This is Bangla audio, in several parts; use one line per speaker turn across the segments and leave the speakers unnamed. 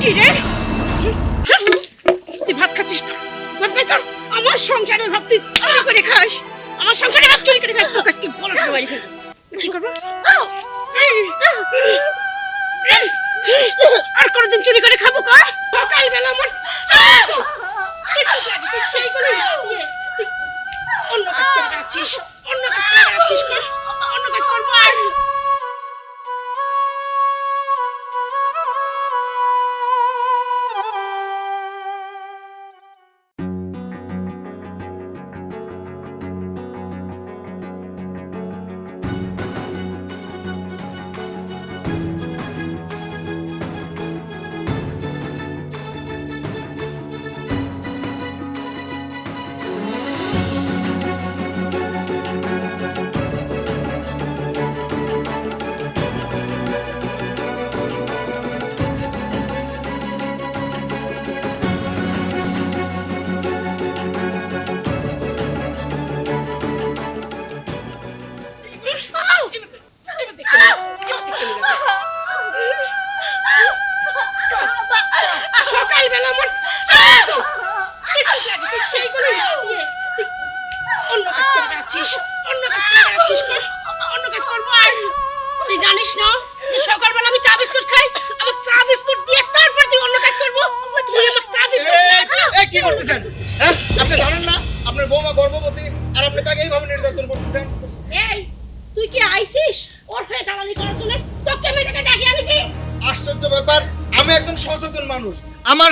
কি তুই ভাত খাচ্ছিস ভাত বের কর আমার সংসারের ভাত তুই চুরি করে খাস। আমার সংসারের ভাত চুরি করে খাস, তোর কাছে কি বলো ফেলব। কি করব? আর কোনোদিন চুরি করে খাব কর? সকালবেলা আমার সেইগুলো অন্য কাজ করে অন্য কাজ করে, অন্য কাজ করব আর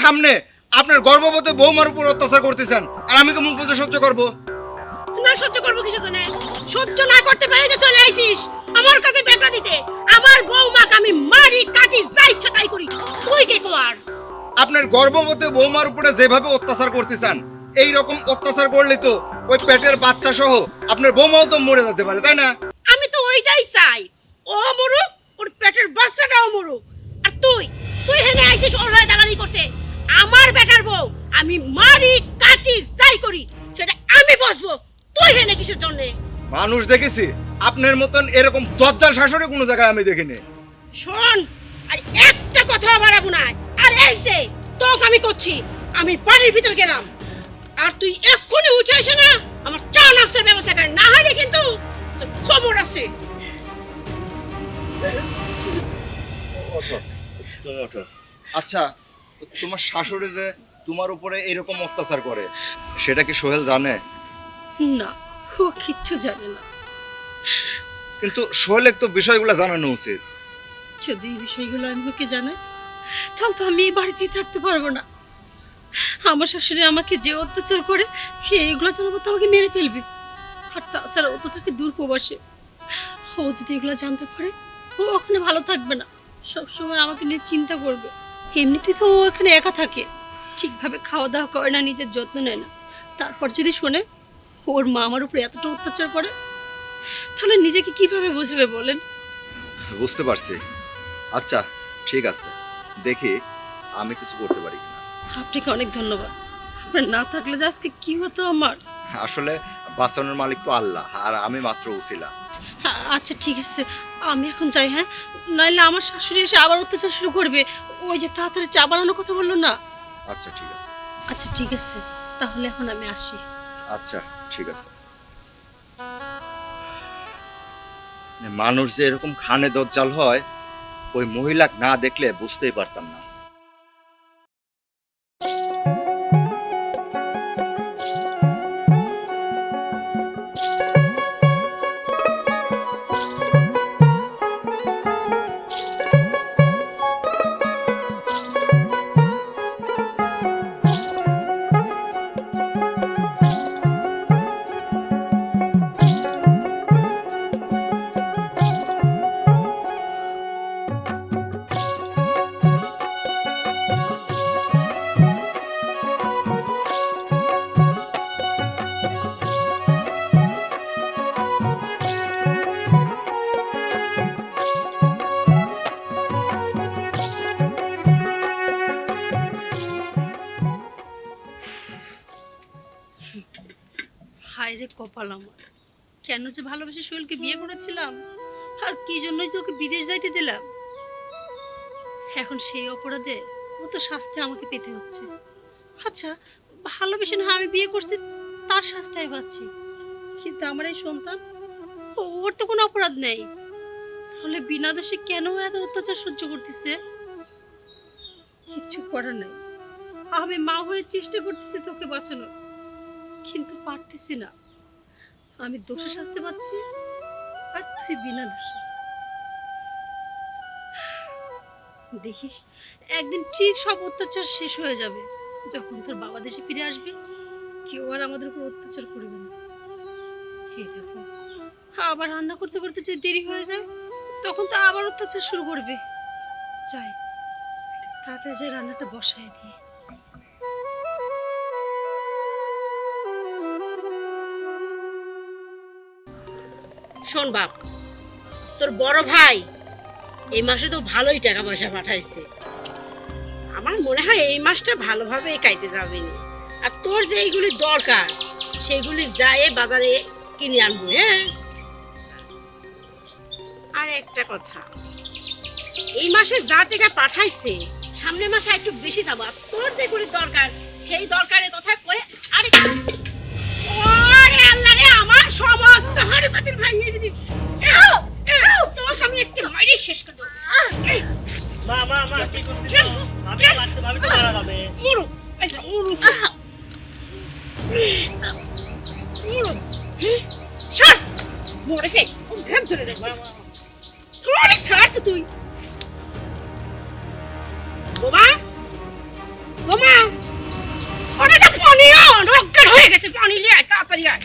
সামনে আপনার গর্ভবতী বৌমার উপর অত্যাচার করতেছেন আর আমি কি মুখ বুঝে সহ্য করব।
না সহ্য করব কিছু তো নেই সহ্য না করতে পারে তো চলে আইছিস আমার কাছে বেটা দিতে আমার বৌমাকে আমি মারি কাটি যা ইচ্ছা তাই করি। তুই কে কর
আপনার গর্ভবতী বৌমার উপরে যেভাবে অত্যাচার করতেছেন এই রকম অত্যাচার করলে তো ওই পেটের বাচ্চা সহ আপনার বৌমাও তো মরে যেতে পারে তাই না?
আমি তো ওইটাই চাই। ও মরুক ওর পেটের বাচ্চাটাও মরুক। আর তুই তুই হেনে আইছিস ওর হয়ে দালালি করতে। আমার বেটার বউ আমি মারি কাটি যাই করি সেটা আমি বসবো। তুই হেনে কিসের জন্যে?
মানুষ দেখেছি আপনার মতন এরকম দজ্জাল শাসনে কোনো জায়গায় আমি দেখিনি।
শোন আর একটা কথা বাড়াবো না। আর এই যে তোকে আমি করছি আমি বাড়ির ভিতর গেলাম। আর তুই এক্ষুনি উঠে এসে না আমার চা নাস্তার ব্যবস্থা কর। না হলে কিন্তু তোর খবর আছে।
আচ্ছা তোমার শাশুড়ি যে তোমার উপরে এরকম অত্যাচার করে সেটা কি সোহেল জানে?
না ও কিচ্ছু জানে না।
কিন্তু সোহেলের তো বিষয়গুলো জানানো উচিত।
যদি এই বিষয়গুলো আমি ওকে জানাই তাহলে তো আমি এই বাড়িতেই থাকতে পারব না। আমার শাশুড়ি আমাকে যে অত্যাচার করে এগুলো জানাব তো আমাকে মেরে ফেলবে। আর তাছাড়া ও তো থাকে দূর প্রবাসে। ও যদি এগুলো জানতে পারে ও ওখানে ভালো থাকবে না। সবসময় আমাকে নিয়ে চিন্তা করবে। এমনিতেই তো ও এখানে একা থাকে। ঠিকভাবে খাওয়া দাওয়া করে না নিজের যত্ন নেয় না। তারপর যদি শোনে ওর মা আমার উপরে এতটা অত্যাচার করে তাহলে নিজেকে কীভাবে বুঝবে বলেন?
বুঝতে পারছি। আচ্ছা ঠিক আছে। দেখি আমি কিছু করতে পারি কিনা।
আপনাকে অনেক ধন্যবাদ। আপনার না থাকলে যে আজকে কি হতো আমার?
আসলে বাঁচানোর মালিক তো আল্লাহ আর আমি মাত্র উছিলা
আ- আচ্ছা ঠিক আছে। আমি এখন যাই হ্যাঁ? নাইলে আমার শাশুড়ি এসে আবার অত্যাচার শুরু করবে। ওই যে তাড়াতাড়ি চা বানানোর কথা বলল না?
আচ্ছা ঠিক আছে।
আচ্ছা ঠিক আছে। তাহলে এখন আমি আসি।
আচ্ছা ঠিক আছে। মানুষ যে এরকম খানে দজ্জাল হয় ওই মহিলা না দেখলে বুঝতেই পারতাম না।
কপাল আমার। কেন যে ভালোবেসে সোহেলকে বিয়ে করেছিলাম? আর কি জন্যই যে ওকে বিদেশ যাইতে দিলাম? এখন সেই অপরাধে ও ও তো শাস্তি আমাকে পেতে হচ্ছে। আচ্ছা ভালোবেসে না আমি বিয়ে করছি, তার শাস্তি আমি পাচ্ছি। কিন্তু আমার এই সন্তান ওর তো কোনো অপরাধ নেই। তাহলে বিনা দোষে কেন এত অত্যাচার সহ্য করতেছে? কিচ্ছু করার নাই। আমি মা হয়ে চেষ্টা করতেছি তোকে বাঁচানোর, কিন্তু পারতেছি না। আমি দোষে শাস্তি পাচ্ছি, আর তুই বিনা দোষে। দেখিস, একদিন ঠিক সব অত্যাচার শেষ হয়ে যাবে, যখন তোর বাবা দেশে ফিরে আসবে, কেউ আর আমাদের উপর অত্যাচার করবে না। এই দেখো, আবার রান্না করতে করতে যদি দেরি হয়ে যায়, তখন তো আবার অত্যাচার শুরু করবে। চাই তাড়াতাড়ি যে রান্নাটা বসায় দিয়ে। শোন বাপ, তোর বড় ভাই এই মাসে তো ভালোই টাকা পয়সা পাঠাইছে। আমার মনে হয় এই মাসটা ভালোভাবে কাইতে যাবে আর তোর যে এইগুলি দরকার, সেইগুলি যায় বাজারে কিনে আনব হ্যাঁ? আর একটা কথা, এই মাসে যা টাকা পাঠাইছে, সামনের মাসে একটু বেশি যাব। আর তোর যেগুলি দরকার, সেই দরকারের কথা কয়ে আরে আল্লাহ রে, আমার সমস্ত হাড়ি পাতিল ভাঙিয়ে দিবি। এও, এও, তোর আমি আজকে মাইরে শেষ করে দেবো।
মা মা মা কি করছিস? ভাবি তো ভাবি তো মারা যাবে।
মুরু আচ্ছা মুরু। মুরু সর মরেছে ও ভ্যান ধরে রেখেছে।
মা। মা
ছাড় তুই। বোমা বোমা। ওটা তো পানিও রক্তের হয়ে গেছে পানি লিয়ে আয় তাড়াতাড়ি আয়।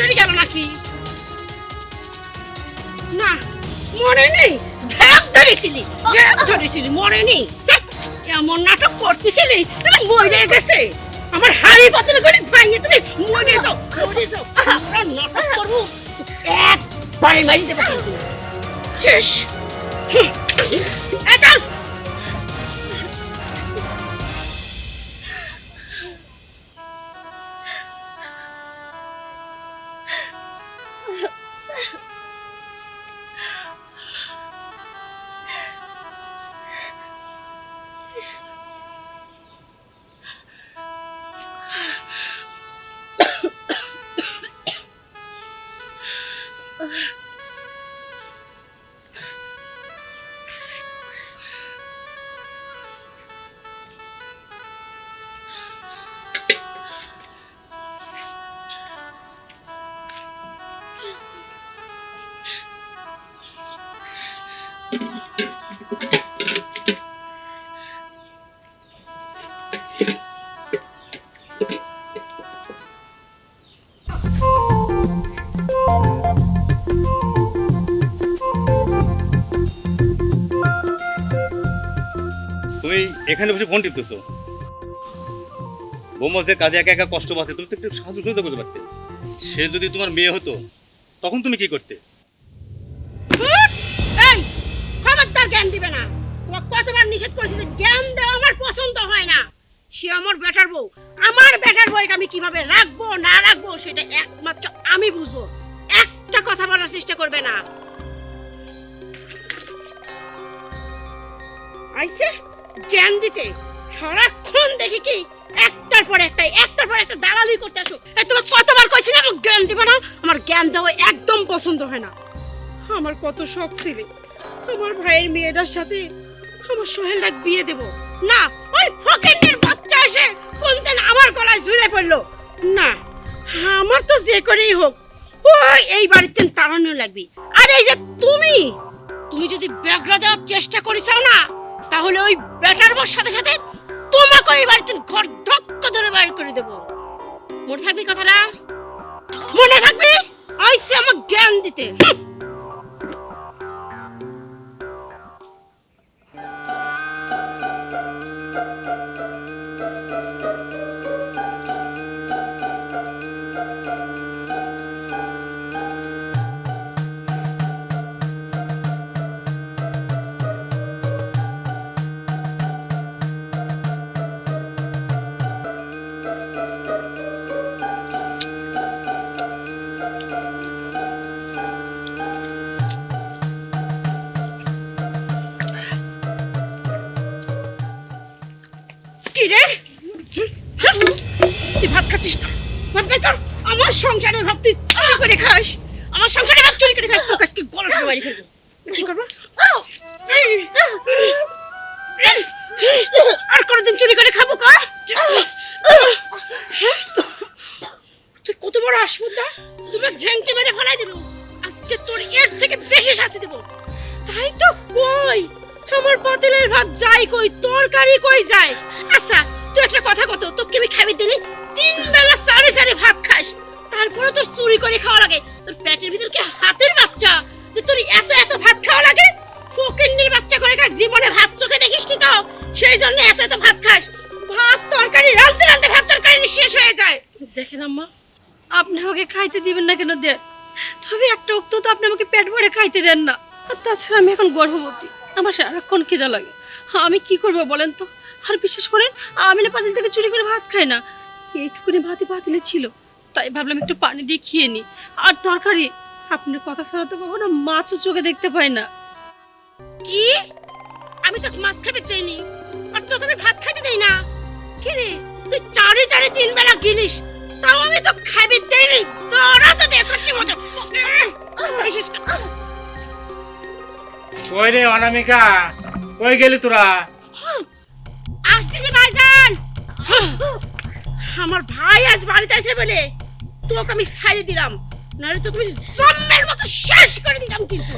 টরি গেল নাকি? না, মরে নেই। ধরেছিলি ধরেছিলি, মরে নেই। এমন নাটক করতেছিলি তুমি মরে গেছে। আমার হাড়ি পাতিল করে ভাঙিয়ে তুমি মরে যাও মরে যাও। আমরা নাটক করব, একবারে মারি দেবো শেষ।
এখানে বসে ফোন টিপতেছো? বৌমা যে কাজে একা একা কষ্ট পাচ্ছে, তুমি তো একটু সাহায্য সহযোগিতা করতে পারতে। সে যদি তোমার মেয়ে হতো, তখন তুমি কি করতে?
আমার আমি কীভাবে রাখব, না রাখব, সেটা একমাত্র আমি বুঝব। একটা কথা বলার চেষ্টা করবে না। আইসে। জ্ঞান দিতে, সারাক্ষণ দেখি কি একটার পর একটা একটার পর একটা দালালি করতে আসো। এই তোমার কতবার কইছি না জ্ঞান দিবে না? আমার জ্ঞান দেওয়া একদম পছন্দ হয় না। আমার কত শখ ছিল। আমার ভাইয়ের মেয়েটার সাথে আমার সোহেলটা বিয়ে দেব। না, ওই ফকিন্নের বাচ্চা এসে কোন দিন আমার গলায় ঝুলে পড়ল। না, আমার তো যে করেই হোক, ওই এই বাড়িতে তাড়ানো লাগবে। আর এই যে তুমি তুমি যদি ব্যাগরা দেওয়ার চেষ্টা করিসাও না তাহলে ওই বেটার বর সাথে সাথে তোমাকে ওই বাড়িতে ঘর ধক্ক ধরে বাইর করে দেবো। মনে থাকবি কথাটা? মনে থাকবি? আইসে আমার জ্ঞান দিতে। সংসারের ভাত তুই চুরি করে খাস। আমার সংসারের ভাত চুরি করে খাস। তোর কাছে গলা টিপে বাড়ি ফেলব কি করব? আর কোনোদিন চুরি করে খাব কা তুই কত বড় আসমুদা তুমি ঝেংটি মেরে ফেলাই দিল। আজকে তোর এর থেকে বেশি শাস্তি দেবো। তাই তো কই? আমার পাতিলের ভাত যাই কই? তরকারি কই যায়? আচ্ছা তুই একটা কথা কত? তোকে আমি খাবি আমাকে খাইতে দিবেন না কেন দেন তবে একটা উক্ত তো আপনি আমাকে পেট ভরে খাইতে দেন না। আর তাছাড়া আমি এখন গর্ভবতী। আমার সারাক্ষণ খিদা লাগে। আমি কি করব বলেন তো? আর বিশ্বাস করেন, আমি না পাতিল থেকে চুরি করে ভাত খাই না। এইটুকুনি ভাতই পাতিলে ছিল। তাই ভাবলাম একটু পানি দিয়ে খেয়ে নি। আর তরকারি? আপনার কথা ছাড়া তো কখনো মাছও চোখে দেখতে পাই না। কি? আমি তো মাছ খাবে দেইনি। আর তোকে ভাত খাইতে দেই না? কি রে? তুই চারে চারে তিন বেলা গিলিস। তাও আমি তো খাইবে দেইনি। তোরা তো দেখাচ্ছি মজা
কই রে অনামিকা? কই গেলি তোরা?
আসতেছি ভাইজান। আমার ভাই আজ বাড়িতে আছে বলে তোকে আমি ছাড়ি দিলাম। নাহলে তোকে আমি জম্মের মতো শেষ করে দিলাম কিন্তু।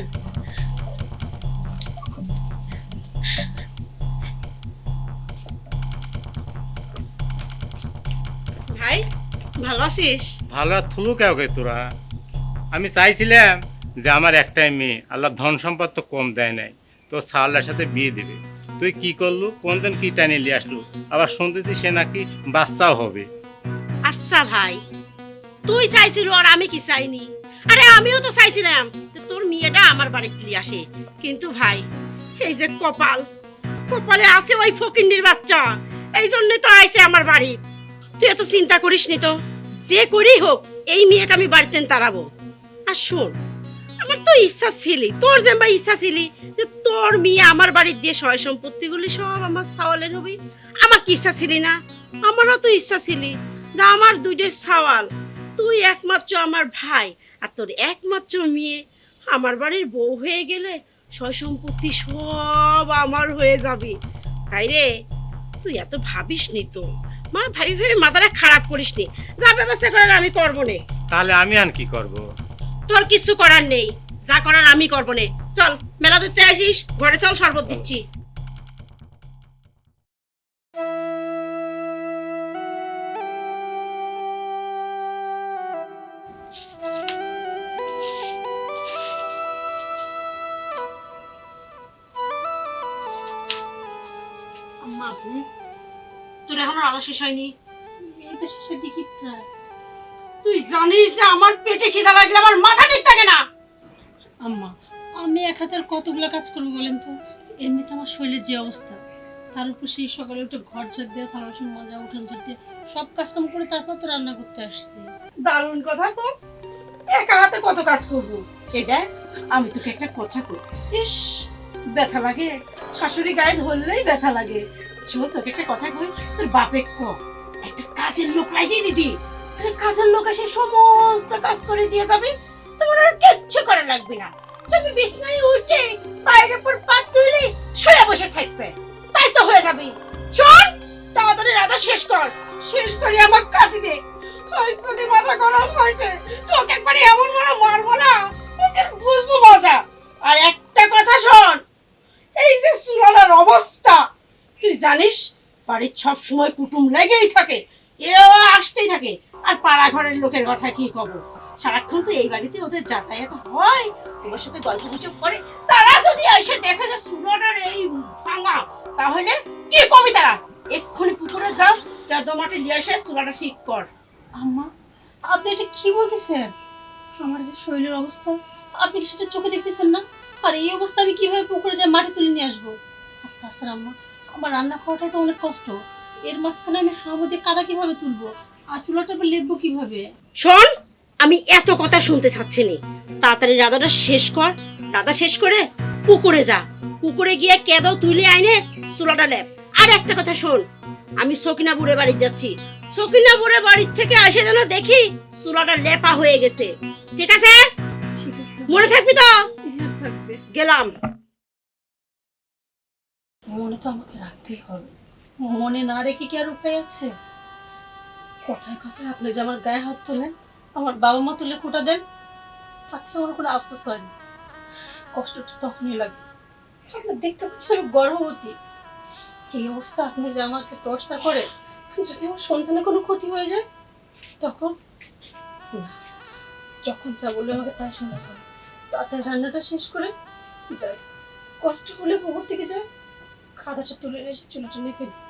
ভাই ভালো আছিস?
ভালো আর থুলু কে তোরা? আমি চাইছিলাম যে আমার একটাই মেয়ে আল্লাহ ধন সম্পদ তো কম দেয় নাই তো সাল্লার সাথে বিয়ে দিবে। তুই কি করলু? কোন দিন কি টানি নিয়ে আসলু? আবার শুনতেছি সে নাকি বাচ্চাও হবে।
আচ্ছা ভাই তুই চাইছিল আর আমি কি চাইনি? আরে আমিও তো চাইছিলাম যে তোর মেয়েটা আমার বাড়িতে নিয়ে আসে। কিন্তু ভাই এই যে কপাল কপালে আছে ওই ফকিন্নির বাচ্চা এই জন্যই তো আইছে আমার বাড়ি। তুই এত চিন্তা করিস নি তো? যে করি হোক, এই মেয়েকে আমি বাড়িতে তাড়াবো। আর শোন, আমার তো ইচ্ছা ছিলি তোর যেমন ইচ্ছা ছিলি যে তোর মেয়ে আমার বাড়ির দিয়ে সয় সম্পত্তিগুলি সব আমার সাওয়ালের হবে, আমার কি ইচ্ছা ছিলি না? আমারও তো ইচ্ছা ছিলি যে আমার দুইটা সাওয়াল তুই একমাত্র আমার ভাই আর তোর একমাত্র মেয়ে। আমার বাড়ির বউ হয়ে গেলে সয় সম্পত্তি সব আমার হয়ে যাবে। তাই রে তুই এত ভাবিস নি তো? মা ভাবি ভাবি মাথাটা খারাপ করিস নি। যা ব্যবস্থা করার আমি করব নে।
তাহলে আমি আর কি করব?
তোর কিছু করার নেই। যা করার আমি করব নে। চল মেলা ধরতে আসিস। ঘরে চল শরবত দিচ্ছি। শেষ হয়নি। এই তো শেষের দিকে প্রায়। তুই জানিস যে আমার পেটে খিদা লাগলে আমার মাথা ঠিক থাকে না?
আম্মা আমি এক হাতে কতগুলো কাজ করব বলেন তো? এমনিতে আমার শরীরের যে অবস্থা তার উপর সেই সকালে উঠে ঘর ঝাড় দিয়ে থালা বাসন মাজা উঠান ঝাড় দিয়ে সব কাজ কাম করে তারপর তো রান্না করতে আসছে।
দারুণ কথা তো। একা হাতে কত কাজ করব? এই দেখ আমি তোকে একটা কথা কই। ইস ব্যথা লাগে। শাশুড়ি গায়ে ধরলেই ব্যথা লাগে। শোন তোকে একটা কথা কই, তোর বাপে ক, একটা কাজের লোক লাগিয়ে দিদি তাহলে কাজের লোক এসে সমস্ত কাজ করে দিয়ে যাবে, তোমার আর কিচ্ছু করা লাগবে না। তুমি বিছনায় উঠে পায়ের উপর পা তুলে শুয়ে বসে থাকবে, তাই তো হয়ে যাবে। শোন, তাড়াতাড়ি রাধা শেষ কর, শেষ করে আমার কাঁদি দে। যদি মাথা গরম হয়েছে, তোকে একবারে এমন মনে মারবো না তোকে বুঝব মজা। আর একটা কথা শোন, এই যে সুরালার অবস্থা তুই জানিস, বাড়ির সব সময় কুটুম লেগেই থাকে এও আসতেই থাকে। আর পাড়া ঘরের লোকের কথা কি কব সারাক্ষণ তো এই বাড়িতে ওদের যাতায়াত হয়, তোমার সাথে গল্প গুজব করে। তারা যদি এসে দেখে যে সুরালার এই ভাঙা, তাহলে কি কবি তারা? এক্ষুনি পুকুরে যাও মাটি নিয়ে এসে চুলাটা ঠিক কর।
আম্মা, আপনি এটা কি বলতেছেন? আমার যে শরীরের অবস্থা, আপনি কি সেটা চোখে দেখতেছেন না? আর এই অবস্থা আমি কীভাবে পুকুরে যা মাটি তুলে নিয়ে আসব? আর তাছাড়া আম্মা আমার রান্না করাটাই তো অনেক কষ্ট। এর মাঝখানে আমি হামুদে কাদা কীভাবে তুলবো? আর চুলাটা আবার লেপবো কীভাবে?
শোন আমি এত কথা শুনতে চাচ্ছি নি। তাড়াতাড়ি রাধাটা শেষ কর। রাধা শেষ করে পুকুরে যা। পুকুরে গিয়ে কেদাও তুলে আইনে চুলাটা লেপ। আর একটা কথা শোন আমি সকিনা বুড়ে বাড়ি যাচ্ছি। সকিনা বুড়ে বাড়ির থেকে আসে যেন দেখি চুলাটা লেপা হয়ে গেছে। ঠিক আছে?
ঠিক আছে।
মনে থাকবি তো?
হ্যাঁ
গেলাম।
মনে তো আমাকে রাখতেই হবে। মনে না রেখে কি আর উপায় আছে? কথায় কথায় আপনি যে আমার গায়ে হাত তোলেন, আমার বাবা মা তুলে খোটা দেন, তাতে আমার কোনো আফসোস হয় না। কষ্টটা তখনই লাগে। আপনি দেখতে পাচ্ছেন আমি গর্ভবতী। এই অবস্থা আপনি যে আমাকে টর্চার করে যদি আমার সন্তানের কোনো ক্ষতি হয়ে যায়, তখন না। যখন যা বললে আমাকে তাই শুনতে হবে। তাড়াতাড়ি রান্নাটা শেষ করে যাই। কষ্ট হলে পুকুর থেকে যায় খাদাটা তুলে নিয়ে চুলটা নেপে দিই